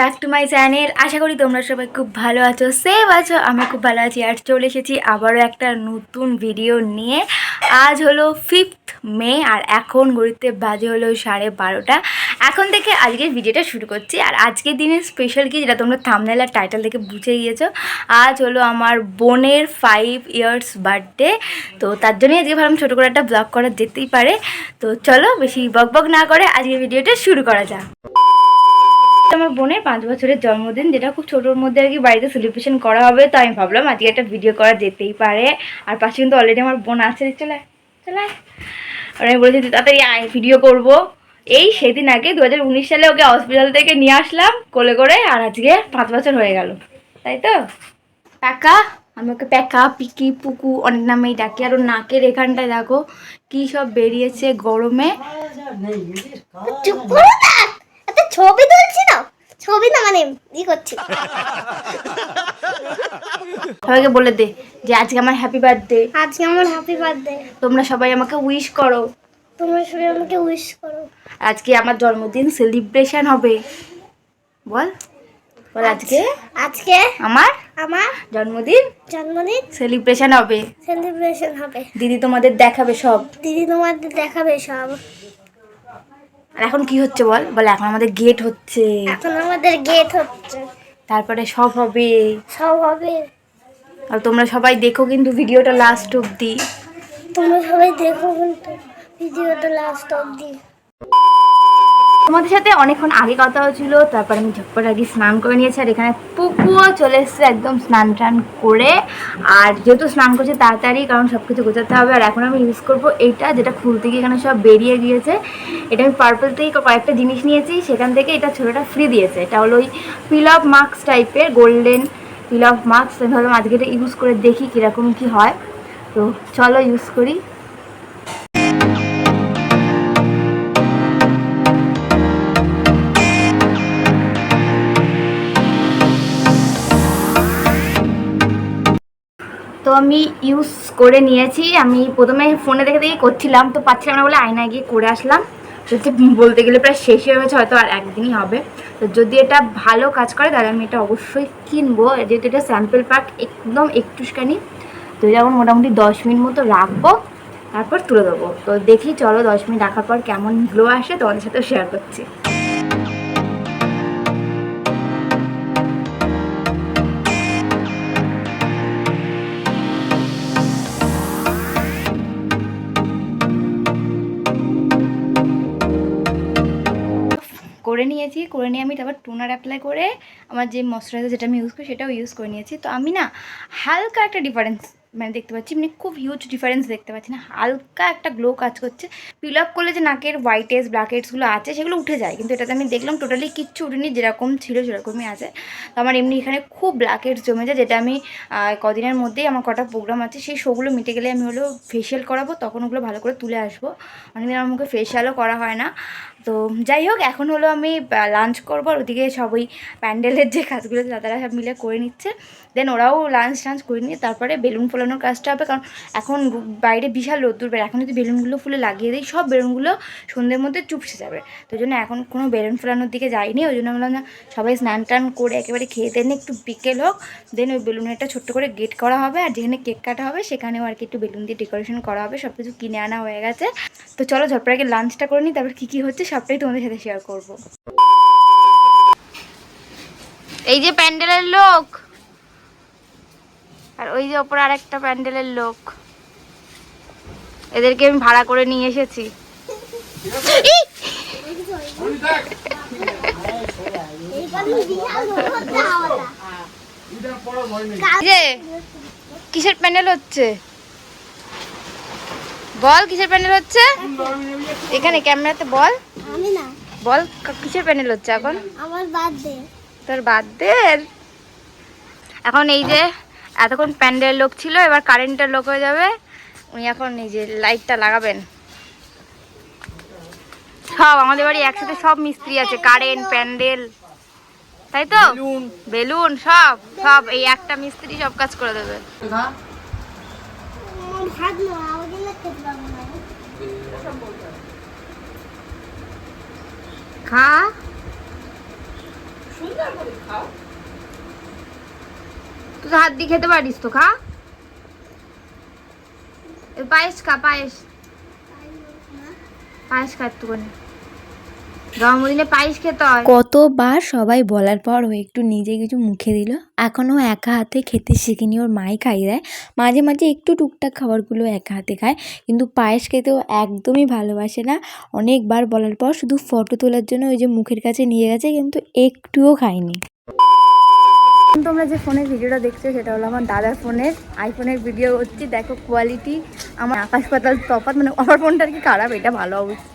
Back to my channel আশা করি তোমরা সবাই খুব ভালো আছো সেভ আছো, আমি খুব ভালো আছি। আর চলে এসেছি আবারও একটা নতুন ভিডিও নিয়ে। আজ হলো ফিফথ মে আর এখন ঘড়িতে বাজে হলো সাড়ে বারোটা। এখন থেকে আজকের ভিডিওটা শুরু করছি। আর আজকের দিনের স্পেশাল কি যেটা তোমরা থামনেল আর টাইটেল দেখে বুঝে গিয়েছো, আজ হলো আমার বোনের ফাইভ ইয়ার্স বার্থডে তো তার জন্যই আজকে ভাবলাম ছোটো করে একটা ব্লগ করা যেতেই পারে। তো চলো বেশি বক বক না করে আজকের ভিডিওটা শুরু করা যাক। আমার বোনের পাঁচ বছরের জন্মদিন যেটা খুব ছোটোর মধ্যে আর কি বাড়িতে সেলিব্রেশন করা হবে তো আমি ভাবলাম আজকে একটা ভিডিও করা যেতেই পারে আর পাশে কিন্তু অলরেডি আমার বোন আছে চলে চলে। আর আমি বলেছি তাড়াতাড়ি আয় ভিডিও করব এই সেদিন আগে দু হাজার উনিশ সালে ওকে হসপিটাল থেকে নিয়ে আসলাম কোলে করে আর আজকে পাঁচ বছর হয়ে গেল তাই তো প্যাকা আমি ওকে প্যাকা পিকি পুকু অনেক নামেই ডাকি আর ওর নাকের এখানটায় দেখো কী সব বেরিয়েছে গরমে ছবি ছবি না মানে ই করছি। সবাইকে বলে দে যে আজকে আমার হ্যাপি বার্থডে আজকে আমার হ্যাপি বার্থডে তোমরা সবাই আমাকে উইশ করো। তোমরা সবাই আমাকে উইশ করো। আজকে আমার জন্মদিন সেলিব্রেশন হবে। বল বল আজকে আজকে আমার আমার জন্মদিন জন্মদিন সেলিব্রেশন হবে। সেলিব্রেশন হবে। দিদি তোমাদের দেখাবে সব। দিদি তোমাদের দেখাবে সব। আর এখন কি হচ্ছে বল? বলে এখন আমাদের গেট হচ্ছে। এখন আমাদের গেট হচ্ছে। তারপরে সব হবে। সব হবে। আর তোমরা সবাই দেখো কিন্তু ভিডিওটা লাস্ট অবধি। তোমরা সবাই দেখো কিন্তু ভিডিওটা লাস্ট অবধি। তোমাদের সাথে অনেকক্ষণ আগে কথা হয়েছিল, তারপর আমি ঝটপট আগে স্নান করে নিয়েছি, আর এখানে পুকুও চলে এসছে একদম স্নান টান করে। আর যেহেতু স্নান করছে তাড়াতাড়ি, কারণ সব কিছু গোছাতে হবে, আর এখন আমি ইউজ করব এইটা যেটা খুলতে গিয়ে এখানে সব বেরিয়ে গিয়েছে। এটা আমি পার্পল থেকে কয়েকটা জিনিস নিয়েছি, সেখান থেকে এটা ছোটোটা ফ্রি দিয়েছে। এটা হলো ওই পিল অফ মাস্ক টাইপের গোল্ডেন পিল অফ মাস্ক আমি ভাবলাম আজকে এটা ইউজ করে দেখি কীরকম কী হয়। তো চলো ইউজ করি। আমি ইউজ করে নিয়েছি। আমি প্রথমে ফোনে দেখে দেখে করছিলাম, তো পাচ্ছিলাম না বলে আয়নায় গিয়ে করে আসলাম। হচ্ছে বলতে গেলে প্রায় শেষই হয়ে গেছে, হয়তো আর একদিনই হবে। তো যদি এটা ভালো কাজ করে, তাহলে আমি এটা অবশ্যই কিনবো। যেহেতু এটা স্যাম্পেল প্যাক একদম একটুখানি, তো এখন মোটামুটি দশ মিনিট মতো রাখব, তারপর তুলে দেবো। তো দেখি, চলো দশ মিনিট রাখার পর কেমন গ্লো আসে, তোমাদের সাথে শেয়ার করছি। করে নিয়েছি, করে নিয়ে আমি তারপর টোনার অ্যাপ্লাই করে আমার যে ময়শ্চারাইজার যেটা আমি ইউজ করি সেটাও ইউজ করে নিয়েছি। তো আমি না হালকা একটা ডিফারেন্স মানে দেখতে পাচ্ছি মানে খুব হিউজ ডিফারেন্স দেখতে পাচ্ছি না। হালকা একটা গ্লো কাজ করছে। পিল আপ করলে যে নাকের হোয়াইটেস ব্ল্যাকেটসগুলো আছে সেগুলো উঠে যায়। কিন্তু এটাতে আমি দেখলাম টোটালি কিচ্ছু উঠেনি, যেরকম ছিল সেরকমই আছে। তো আমার এমনি এখানে খুব ব্ল্যাকেটস জমে যায়, যেটা আমি কদিনের মধ্যেই আমার কটা প্রোগ্রাম আছে, সেই শোগুলো মিটে গেলে আমি হলো ফেশিয়াল করাবো, তখন ওগুলো ভালো করে তুলে আসব। অনেকদিন আমার মুখে ফেশিয়ালও করা হয় না। তো যাই হোক, এখন হলো আমি লাঞ্চ করব। আর ওদিকে সবই প্যান্ডেলের যে কাজগুলো তারা সব মিলে করে নিচ্ছে। দেন ওরাও লাঞ্চ টাঞ্চ করে নিয়ে তারপরে বেলুন ফোলানোর কাজটা হবে। কারণ এখন বাইরে বিশাল রোদ্দুর বের এখন যদি বেলুনগুলো ফুলে লাগিয়ে দিই, সব বেলুনগুলো সন্ধ্যের মধ্যে চুপসে যাবে। তো জন্য এখন কোনো বেলুন ফোলানোর দিকে যাইনি। ওই জন্য বললাম সবাই স্নান টান করে একেবারে খেয়ে দেন একটু বিকেল হোক। দেন ওই বেলুনের একটা ছোট্ট করে গেট করা হবে। আর যেখানে কেক কাটা হবে, সেখানেও আর কি একটু বেলুন দিয়ে ডেকোরেশন করা হবে। সব কিছু কিনে আনা হয়ে গেছে। তো চলো ঝটপট আগে লাঞ্চটা করে নিই, তারপর কী কী হচ্ছে সবটাই তোমাদের সাথে শেয়ার করব। এই যে প্যান্ডেলের লোক। আর ওই যে ওপরে আরেকটা প্যান্ডেলের লোক। এদেরকে আমি ভাড়া করে নিয়ে এসেছি। কিসের প্যান্ডেল হচ্ছে? বল কিসের প্যান্ডেল হচ্ছে? এখানে ক্যামেরাতে বল। আমি না। বল কিসের প্যান্ডেল হচ্ছে এখন? আমার বার্থডে। তোর বার্থডে এখন এই যে এতক্ষণ প্যান্ডেলের লোক ছিল এবার কারেন্টের লোক হয়ে যাবে। উনি এখন এই যে লাইটটা লাগাবেন। সব আমাদের বাড়ি একসাথে সব মিস্ত্রি আছে কারেন্ট প্যান্ডেল। তাই তো? বেলুন। সব সব এই একটা মিস্ত্রি সব কাজ করে দেবে ভাত না আমাদের না খেতে পারব না খা। তুই হাত দিয়ে খেতে পারিস তো খা। পায়েস খা পায়েস। পায়েস খা একটুখানি। জন্মদিনে পায়েস খেতে হয়। কতবার সবাই বলার পর ও একটু নিজে কিছু মুখে দিল। এখনও একা হাতে খেতে শিখিনি ওর মাই খাইয়ে দেয়। মাঝে মাঝে একটু টুকটাক খাবারগুলো একা হাতে খায়। কিন্তু পায়েস খেতেও একদমই ভালোবাসে না। অনেকবার বলার পর শুধু ফটো তোলার জন্য ওই যে মুখের কাছে নিয়ে গেছে কিন্তু একটুও খায়নি। তোমরা যে ফোনের ভিডিওটা দেখছ সেটা হলো আমার দাদার ফোনের আইফোনের ভিডিও। হচ্ছে দেখো কোয়ালিটি আমার আকাশ পাতাল তফাৎ মানে আমার ফোনটা আর কি খারাপ এটা ভালো অবশ্যই।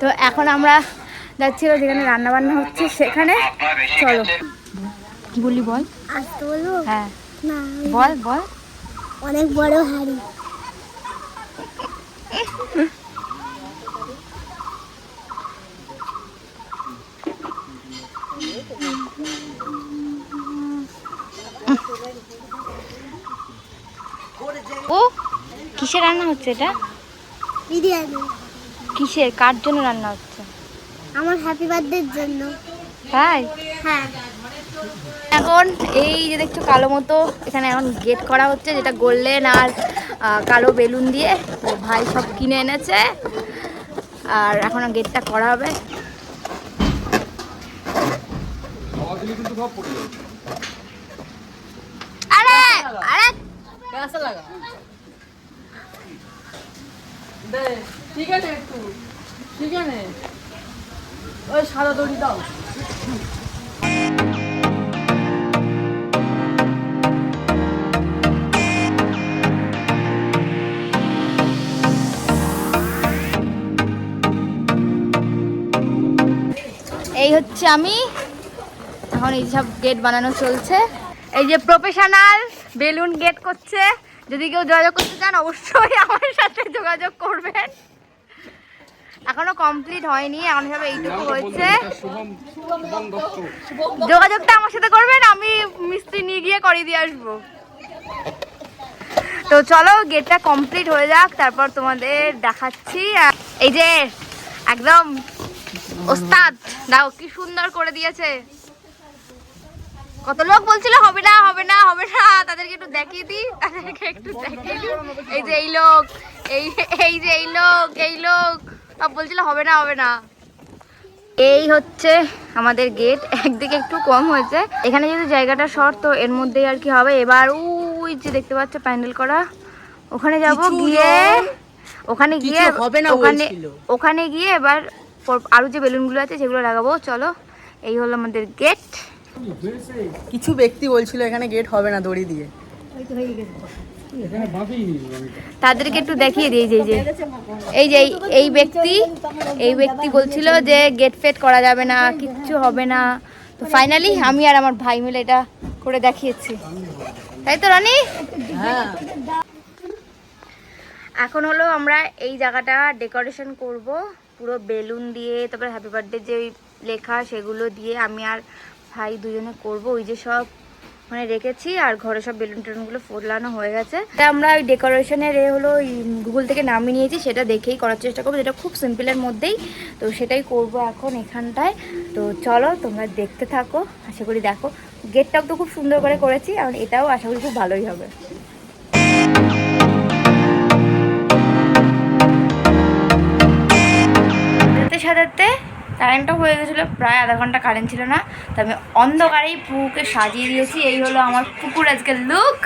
তো এখন আমরা যাচ্ছিল যেখানে রান্না বান্না হচ্ছে সেখানে চলো। বলি বল। হ্যাঁ। না বল বল। অনেক বড় হাড়ি। ও কিসের রান্না হচ্ছে এটা? বিরিয়ানি। কিসের? কার জন্য রান্না হচ্ছে? আমার হ্যাপি বার্থডের জন্য। হাই হ্যাঁ। এখন এই যে দেখছ কালো মতো এখানে এখন গেট করা হচ্ছে যেটা গোল্ডেন আর কালো বেলুন দিয়ে। ভাই সব কিনে এনেছে। আর এখন গেটটা করা হবে। ঠিক আছে একটু ঠিক আছে। ওই সাদা দড়ি দাও। এই হচ্ছে আমি। এখন এই সব গেট বানানো চলছে। এই যে প্রফেশনাল বেলুন গেট করছে। যদি কেউ যোগাযোগ করতে চান, অবশ্যই আমার সাথে যোগাযোগ করবেন। এখনও কমপ্লিট হয়নি এখন সব এইটুকু হয়েছে। যোগাযোগটা আমার সাথে করবেন আমি মিস্ত্রি নিয়ে গিয়ে করিয়ে দিয়ে আসব। তো চলো গেটটা কমপ্লিট হয়ে যাক তারপর তোমাদের দেখাচ্ছি। এই যে একদম ওস্তাদ দাও কি সুন্দর করে দিয়েছে। কত লোক বলছিল হবে না হবে না হবে না। তাদেরকে একটু দেখিয়ে দিই তাদেরকে একটু দেখিয়ে দিই। এই যে এই লোক এই এই যে এই লোক এই লোক। সব বলছিল হবে না হবে না। এই হচ্ছে আমাদের গেট একদিকে একটু কম হয়েছে। এখানে যেহেতু জায়গাটা শর্ট তো এর মধ্যেই আর কি হবে। এবার ওই যে দেখতে পাচ্ছ প্যান্ডেল করা। ওখানে যাব গিয়ে ওখানে গিয়ে হবে না ওখানে ওখানে গিয়ে এবার পর- আরও যে বেলুনগুলো আছে সেগুলো লাগাবো। চলো এই হলো আমাদের গেট কিছু ব্যক্তি বলছিল এখানে গেট হবে না দড়ি দিয়ে। তাদেরকে একটু দেখিয়ে দিই, যে এই যে এই যে এই- ব্যক্তি, এই ব্যক্তি বলছিল যে গেট ফেট করা যাবে না, কিচ্ছু হবে না। তো ফাইনালি আমি আর আমার ভাই মিলে এটা করে দেখিয়েছি। তাই তো, রনি? এখন হলো আমরা এই জায়গাটা ডেকোরেশন করব, পুরো বেলুন দিয়ে, তারপরে হ্যাপি বার্থডে যে লেখা সেগুলো দিয়ে আমি আর ভাই দুজনে করব। ওই যে সব মানে রেখেছি আর ঘরে সব বেলুন টেলুনগুলো ফোরলানো হয়ে গেছে। তা আমরা ওই ডেকোরেশনের এ হলো গুগল থেকে নামিয়ে নিয়েছি, সেটা দেখেই করার চেষ্টা করব, যেটা খুব সিম্পলের মধ্যেই। তো সেটাই করব এখন এখানটায়। তো চলো, তোমরা দেখতে থাকো। আশা করি দেখো গেটটাও তো খুব সুন্দর করে করেছি, আর এটাও আশা করি খুব ভালোই হবে। সাজাতে কারেন্টটা হয়ে গেছিল, প্রায় আধা ঘণ্টা কারেন্ট ছিল না, তো আমি অন্ধকারেই পুকুকে সাজিয়ে দিয়েছি। এই হলো আমার পুকুর আজকের লুক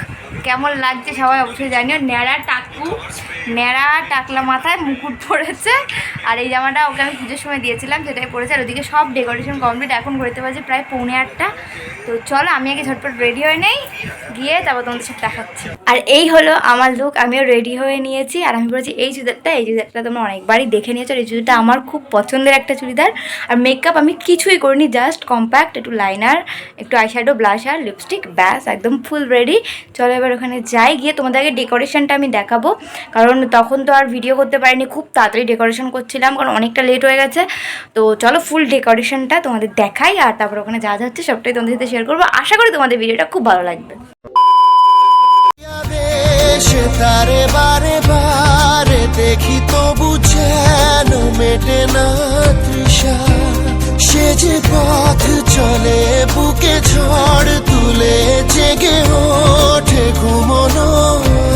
কেমন লাগছে সবাই অবশ্যই জানিও। ন্যাড়া টাকু, ন্যাড়া টাকলা মাথায় মুকুট পড়েছে আর এই জামাটা ওকে আমি পুজোর সময় দিয়েছিলাম, সেটাই পড়েছে আর ওদিকে সব ডেকোরেশন কমপ্লিট এখন ঘুরতে বাজে প্রায় পৌনে আটটা। তো চলো, আমি আগে ঝটপট রেডি হয়ে নেই, গিয়ে তারপর তোমাদের সাথে দেখাচ্ছি। আর এই হলো আমার লুক আমিও রেডি হয়ে নিয়েছি। আর আমি বলেছি, এই চুড়িদারটা এই চুড়িদারটা তোমরা অনেকবারই দেখে নিয়েছো। এই চুড়িদারটা আমার খুব পছন্দের একটা চুড়িদার। আর মেকআপ আমি কিছুই করিনি জাস্ট কম্প্যাক্ট একটু লাইনার একটু আইশ্যাডো ব্লাশার লিপস্টিক ব্যাস, একদম ফুল রেডি চলো এবার ওখানে যাই, গিয়ে তোমাদের আগে ডেকোরেশনটা আমি দেখাবো। কারণ তখন তো আর ভিডিও করতে পারিনি, খুব তাড়াতাড়ি ডেকোরেশন করছিলাম, কারণ অনেকটা লেট হয়ে গেছে। তো চলো ফুল ডেকোরেশনটা তোমাদের দেখাই, আর তারপর ওখানে যা যা হচ্ছে সবটাই তোমাদের সাথে শেয়ার করব। আশা করি তোমাদের ভিডিওটা খুব ভালো লাগবে। চলে বুকে ঝড় তুলে জেগে ওঠে ঘুমনো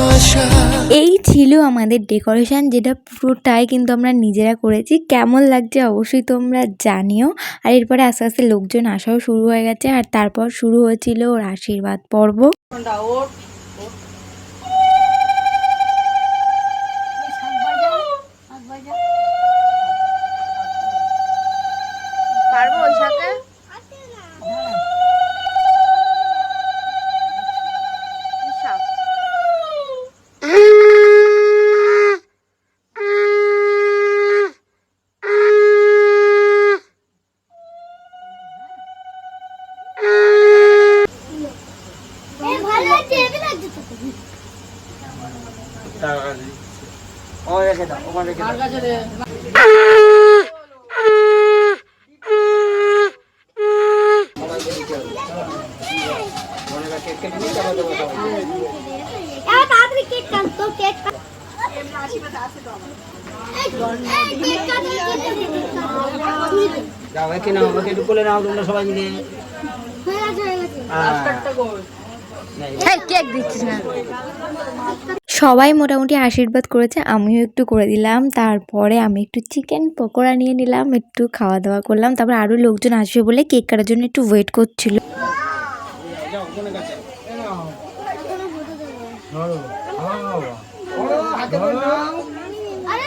আশা এই ছিল আমাদের ডেকোরেশন যেটা পুরোটাই কিন্তু আমরা নিজেরা করেছি। কেমন লাগছে অবশ্যই তোমরা জানিও। আর এরপরে আস্তে আস্তে লোকজন আসাও শুরু হয়ে গেছে। আর তারপর শুরু হয়েছিল ওর আশীর্বাদ পর্ব। Cake cut, cake cut. যাও একে নাও একটু কোলে নাও তোমরা সবাই মিলে। হয়ে হয়ে কেক দিচ্ছিস না সবাই মোটামুটি আশীর্বাদ করেছে আমিও একটু করে দিলাম তারপরে আমি একটু চিকেন পকোড়া নিয়ে নিলাম একটু খাওয়া দাওয়া করলাম তারপর আরও লোকজন আসবে বলে কেক কাটার জন্য একটু ওয়েট করছিল আরে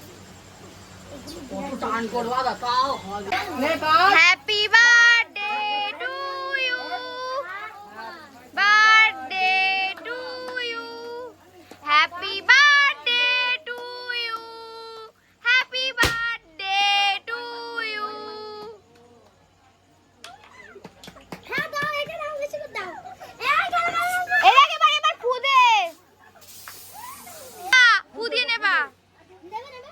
টান করবা দা তাও হবে নে cut happy birthday to you birthday to you happy birthday to you happy birthday to you হ্যাঁ দাও এটা দাও বেশি করে দাও এই খেলা দাও এর আগে এবার এবার ফুদে ফুদিয়ে নেবা দেবে দেবে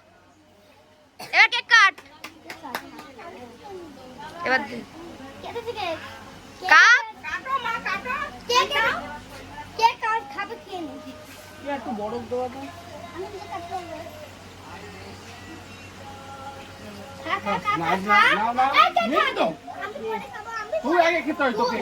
এবার কেক কাট এবার দে। কেটে কাটো মা কাটো কেক দাও কেক কাট খাবে কে নেই একটু বরফ দেওয়া তো আমি নিজে কাটতে হবে খা খা খা না, খা না, খা। নাও, নাও। এই কেক খা দে আমি পরে খাব আমি তুই আগে খেতে হয় তোকে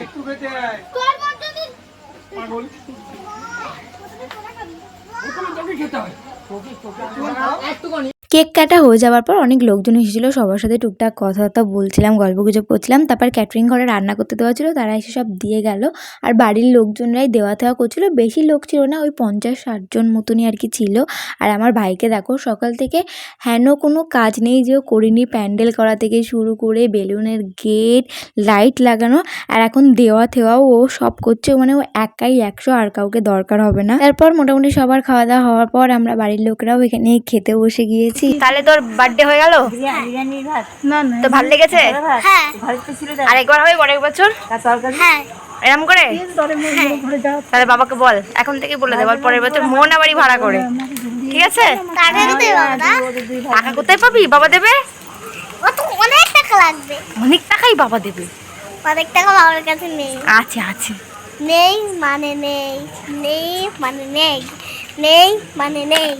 একটুখানি। কেক কাটা হয়ে যাওয়ার পর অনেক লোকজন এসেছিল, সবার সাথে টুকটাক কথাবার্তা বলছিলাম গল্প গুজব করছিলাম, তারপর ক্যাটারিং ঘরে রান্না করতে দেওয়া ছিল, তারা এসে সব দিয়ে গেল। আর বাড়ির লোকজনরাই দেওয়া থেওয়া করছিল, বেশি লোক ছিল না, ওই পঞ্চাশ ষাটজন মতনই আর কি ছিল। আর আমার ভাইকে দেখো, সকাল থেকে হেন কোনো কাজ নেই, যে ও করিনি, প্যান্ডেল করা থেকে শুরু করে বেলুনের গেট, লাইট লাগানো, আর এখন দেওয়া থেওয়াও ও সব করছে মানে ও একাই একশো আর কাউকে দরকার হবে না। তারপর মোটামুটি সবার খাওয়া দাওয়া হওয়ার পর আমরা বাড়ির লোকরাও এখানে খেতে বসে গিয়েছি। তাহলে তোর বার্থডে হয়ে গেল? না না তো ভালো লেগেছে? হ্যাঁ। আরেকবার হবে পরের বছর? হ্যাঁ। এরম করে? তাহলে বাবাকে বল এখন থেকে বলে দে বল পরের বছর মন আবারই ভাড়া করে। ঠিক আছে? টাকা দিতে বাবা। টাকা কোথায় পাবি? বাবা দেবে? অনেক টাকা লাগবে। অনেক টাকাই বাবা দেবে। অনেক টাকা বাবার কাছে নেই। আছে আছে। নেই মানে নেই। নেই মানে নেই। নেই মানে নেই।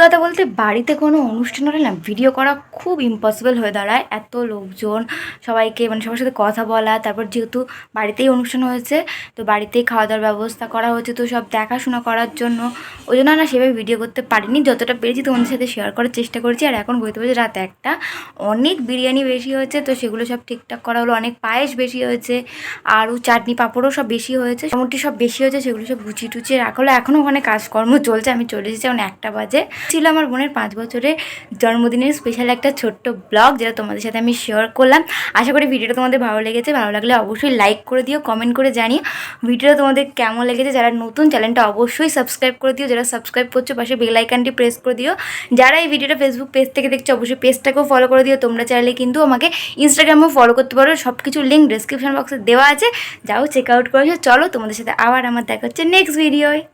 কথা বলতে বাড়িতে কোনো অনুষ্ঠান হলে না ভিডিও করা খুব ইম্পসিবল হয়ে দাঁড়ায়। এত লোকজন, সবাইকে মানে সবার সাথে কথা বলা, তারপর যেহেতু বাড়িতেই অনুষ্ঠান হয়েছে, তো বাড়িতেই খাওয়া দাওয়ার ব্যবস্থা করা হয়েছে তো সব দেখাশোনা করার জন্য। ওই জন্য না সেভাবে ভিডিও করতে পারিনি, যতটা পেরেছি তোমাদের সাথে শেয়ার করার চেষ্টা করেছি। আর এখন বলতে পারছি রাত একটা অনেক বিরিয়ানি বেশি হয়েছে, তো সেগুলো সব ঠিকঠাক করা হলো। অনেক পায়েস বেশি হয়েছে আরও চাটনি, পাঁপড়ও সব বেশি হয়েছে। মোটামুটি সব বেশি হয়েছে, সেগুলো সব গুছিয়ে টুচিয়ে রাখা হলো। এখনও ওখানে কাজকর্ম চলছে, আমি চলে এসেছি এখন একটা বাজে। ছিল আমার বোনের পাঁচ বছরের জন্মদিনের স্পেশাল একটা ছোট্ট ব্লগ যেটা তোমাদের সাথে আমি শেয়ার করলাম। আশা করি ভিডিওটা তোমাদের ভালো লেগেছে। ভালো লাগলে অবশ্যই লাইক করে দিও কমেন্ট করে জানিও। ভিডিওটা তোমাদের কেমন লেগেছে? যারা নতুন চ্যানেলটা অবশ্যই সাবস্ক্রাইব করে দিও। যারা সাবস্ক্রাইব করছ, পাশে বেল আইকনটি প্রেস করে দিও। যারা এই ভিডিওটা ফেসবুক পেজ থেকে দেখছ, অবশ্যই পেজটাকেও ফলো করে দিও। তোমরা চাইলে কিন্তু আমাকে ইনস্টাগ্রামেও ফলো করতে পারো। সব কিছু লিঙ্ক ডিসক্রিপশন বক্সে দেওয়া আছে। যাও চেক আউট করেছ চলো, তোমাদের সাথে আবার আমার দেখা হচ্ছে নেক্সট ভিডিওয়